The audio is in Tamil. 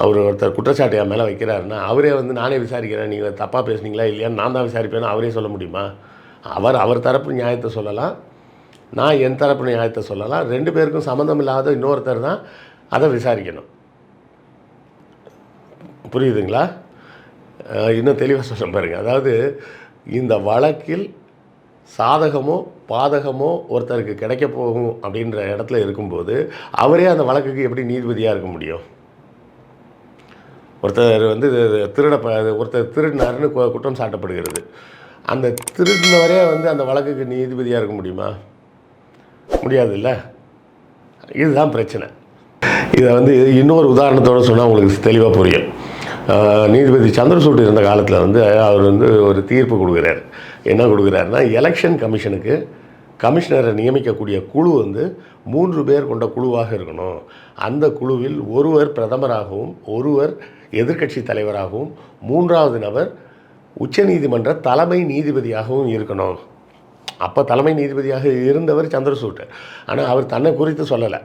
அவர் ஒருத்தர் குற்றச்சாட்டு என் மேலே வைக்கிறாருன்னா அவரே வந்து நானே விசாரிக்கிறேன் நீங்கள் தப்பாக பேசுனீங்களா இல்லையான்னு நான் தான் விசாரிப்பேன்னு அவரே சொல்ல முடியுமா? அவர் அவர் தரப்பு நியாயத்தை சொல்லலாம். நான் என் தரப்பு நியாயத்தை சொல்லலாம். ரெண்டு பேருக்கும் சம்மந்தம் இல்லாத இன்னொருத்தர் தான் அதை விசாரிக்கணும். புரியுதுங்களா? இன்னும் தெளிவாக சொல்ல பாருங்கள் அதாவது இந்த வழக்கில் சாதகமோ பாதகமோ ஒருத்தருக்கு கிடைக்க போகும் அப்படின்ற இடத்துல இருக்கும்போது அவரே அந்த வழக்குக்கு எப்படி நீதிபதியாக இருக்க முடியும்? ஒருத்தர் வந்து திருட ஒருத்தர் திருடினாருன்னு குற்றம் சாட்டப்படுகிறது. அந்த திருடினவரே வந்து அந்த வழக்குக்கு நீதிபதியாக இருக்க முடியுமா? முடியாதுல்ல? இதுதான் பிரச்சனை. இதை வந்து இன்னொரு உதாரணத்தோடு சொன்னால் உங்களுக்கு தெளிவாக புரியும். நீதிபதி சந்திரசூட் இருந்த காலத்தில் வந்து அவர் வந்து ஒரு தீர்ப்பு கொடுக்குறார். என்ன கொடுக்குறாருன்னா எலெக்ஷன் கமிஷனுக்கு கமிஷனரை நியமிக்கக்கூடிய குழு வந்து மூன்று பேர் கொண்ட குழுவாக இருக்கணும். அந்த குழுவில் ஒருவர் பிரதமராகவும் ஒருவர் எதிர்க்கட்சி தலைவராகவும் மூன்றாவது நபர் உச்சநீதிமன்ற தலைமை நீதிபதியாகவும் இருக்கணும். அப்போ தலைமை நீதிபதியாக இருந்தவர் சந்திரசூட். ஆனால் அவர் தன்னை குறித்து சொல்லலை.